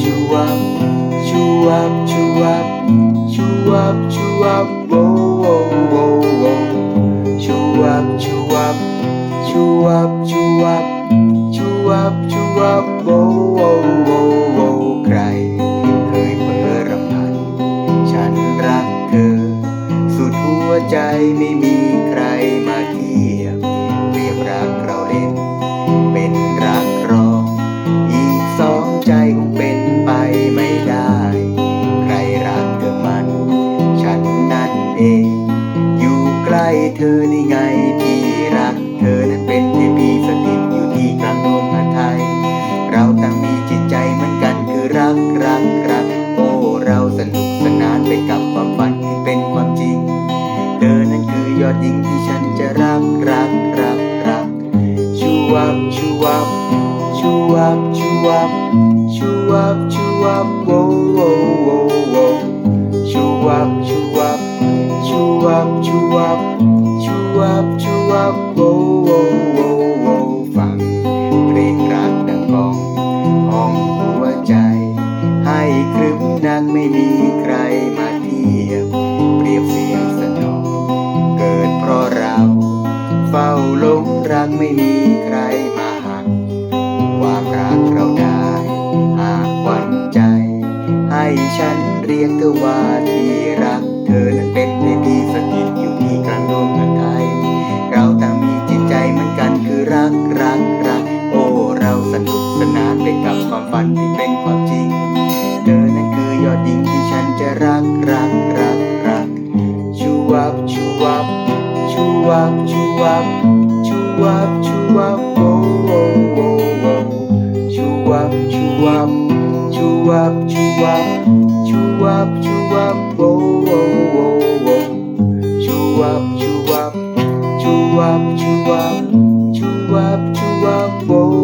ชูวับชูวับชูวับชูวับชูวับโวโวโวโวชูวับชูวับชูวับชูวับชูวับชูวับโวโวโวโวใครเคยเพ้อรำพัน ฉันรักเธอ สุดหัวใจไม่มี เธอนี่ไงที่รัก เธอนั้นเป็นเทพีสถิตอยู่ที่กลางดวงพระไทย เราต่างมีจิตใจเหมือนกันคือรักรักรัก โอ้เราสนุกสนานไปกับความฝันที่เป็นความจริง เธอนั้นคือยอดหญิงที่ฉันจะรักรักรักรักชูวับชูวับชูวับชูวับชูวับชูวับโวโวโวโวชูวับชู วับชูวับชูวับชูวับชูวับโวโวโวโวฟังเพลงรักดังกองห้องหัวใจ ให้ครึ้มนักไม่มีใครมาเทียบเปรียบเสียงสนอง เกิดเพราะเรา เฝ้าลงรักไม่มีใครมาหักความรักเราได้หากหวันใจ ให้ฉันเรียกเธอว่าที่รักเธอนั้นเป็น ความฝันที่เป็นความจริง เธอนั้นคือยอดหญิงที่ฉันจะรักรักรักรักชูวับชูวับชูวับชูวับชูวับชูวับโวโวโวโวชูวับชูวับชูวับชูวับชูวับชูวับโวโวโวโอ้ชูวับชูวับชูวับชูวับชูวับชูวับโอ้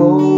Oh.